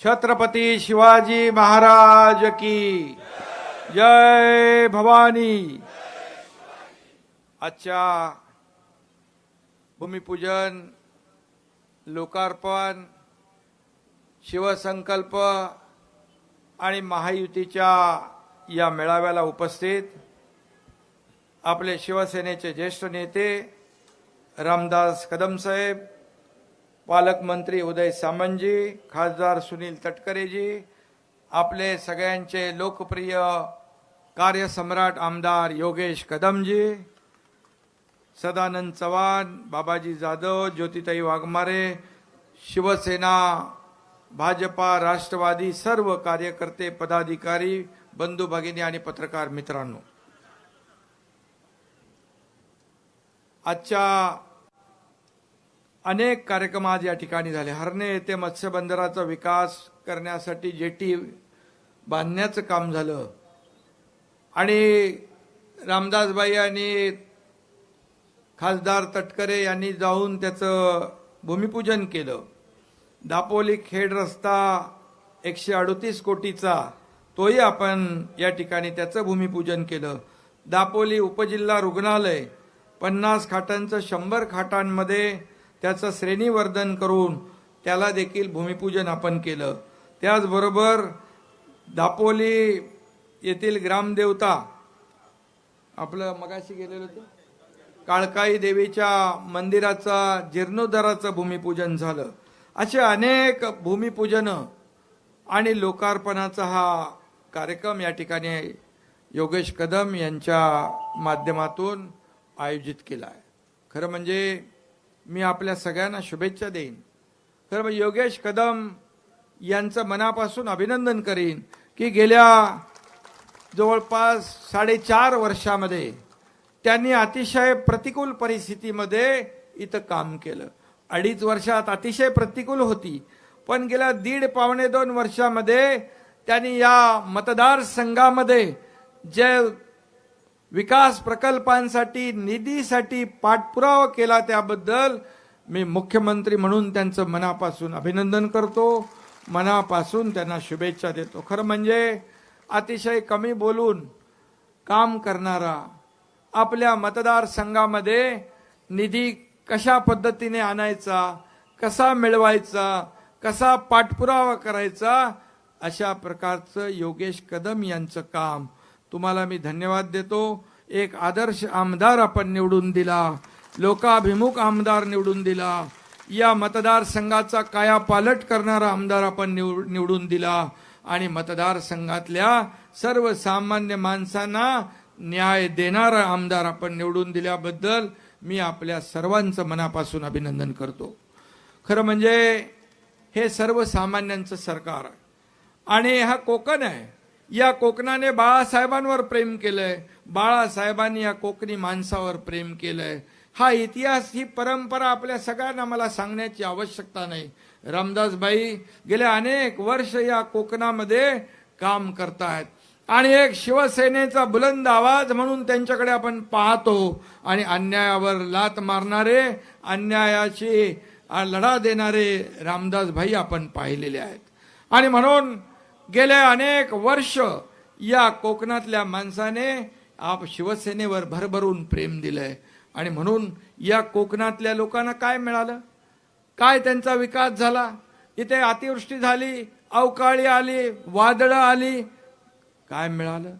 छत्रपती शिवाजी महाराज की जय भवानी। आजच्या भूमिपूजन लोकार्पण शिवसंकल्प आणि महायुतीच्या या मेळाव्याला उपस्थित आपले शिवसेनेचे ज्येष्ठ नेते रामदास कदमसाहेब पालकमंत्री उदय सामंतजी खासदार सुनील तटकरेजी आपले सगळ्यांचे लोकप्रिय कार्यसम्राट आमदार योगेश कदमजी सदानंद चव्हाण बाबाजी जाधव ज्योतिताई वाघमारे शिवसेना भाजपा राष्ट्रवादी सर्व कार्यकर्ते पदाधिकारी बंधू भगिनी आणि पत्रकार मित्रांनो आजच्या अनेक कार्यक्रम आज या ठिकाणी झाले. हरणे येथे मत्स्य बंदराचा विकास करण्यासाठी जेटी बांधण्याचं काम झालं. आणि रामदासबाई आणि खासदार तटकरे यांनी जाऊन त्याचं भूमिपूजन केलं. दापोली खेड रस्ता एकशे अडतीस कोटीचा तोही आपण या ठिकाणी त्याचं भूमिपूजन केलं. दापोली उपजिल्हा रुग्णालय पन्नास खाटांचं शंभर खाटांमध्ये त्याचं श्रेणीवर्धन करून त्याला देखील भूमिपूजन आपण केलं. त्याचबरोबर दापोली येथील ग्रामदेवता आपलं मगाशी गेलेलं होतं काळकाई देवीच्या मंदिराचा जीर्णोद्धाराचं भूमिपूजन झालं. असे अनेक भूमिपूजनं आणि लोकार्पणाचा हा कार्यक्रम या ठिकाणी योगेश कदम यांच्या माध्यमातून आयोजित केला आहे. खरं म्हणजे मी आपल्या सगळ्यांना शुभेच्छा देईन. तर मग योगेश कदम यांचं मनापासून अभिनंदन करीन की गेल्या जवळपास साडेचार वर्षामध्ये त्यांनी अतिशय प्रतिकूल परिस्थितीमध्ये इथं काम केलं. अडीच वर्षात अतिशय प्रतिकूल होती. पण गेल्या दीड पावणे दोन वर्षामध्ये त्यांनी या मतदारसंघामध्ये जे विकास प्रकल्पांसाठी निधीसाठी पाठपुरावा केला त्याबद्दल मी मुख्यमंत्री म्हणून त्यांचं मनापासून अभिनंदन करतो. मनापासून त्यांना शुभेच्छा देतो. खरं म्हणजे अतिशय कमी बोलून काम करणारा आपल्या मतदारसंघामध्ये निधी कशा पद्धतीने आणायचा कसा मिळवायचा कसा पाठपुरावा करायचा अशा प्रकारचं योगेश कदम यांचं काम तुम्हाला मी धन्यवाद देतो. एक आदर्श आमदार आपण निवडून दिला. लोकाभिमुख आमदार निवडून दिला. या मतदारसंघाचा कायापालट करणारा आमदार आपण निव- निवडून दिला. आणि मतदारसंघातल्या सर्वसामान्य माणसांना न्याय देणारा आमदार आपण निवडून दिल्याबद्दल मी आपल्या सर्वांचं मनापासून अभिनंदन करतो. खरं म्हणजे हे सर्वसामान्यांचं सरकार आहे. आणि हा कोकण आहे. या कोकणाने बाळासाहेबांवर प्रेम केलंय. बाळासाहेबांनी या कोकणी माणसावर प्रेम केलंय. हा इतिहास ही परंपरा आपल्या सगळ्यांना मला सांगण्याची आवश्यकता नाही. रामदासबाई गेले अनेक वर्ष या कोकणामध्ये काम करतायत. आणि एक शिवसेनेचा बुलंद आवाज म्हणून त्यांच्याकडे आपण पाहतो. आणि अन्यायावर लात मारणारे अन्यायाशी लढा देणारे रामदासभाई आपण पाहिलेले आहेत. आणि म्हणून गेले अनेक वर्ष या कोकणातल्या माणसाने आप शिवसेनेवर भरभरून प्रेम दिलंय. आणि म्हणून या कोकणातल्या लोकांना काय मिळालं? काय त्यांचा विकास झाला? इथे अतिवृष्टी झाली अवकाळी आली वादळं आली. काय मिळालं?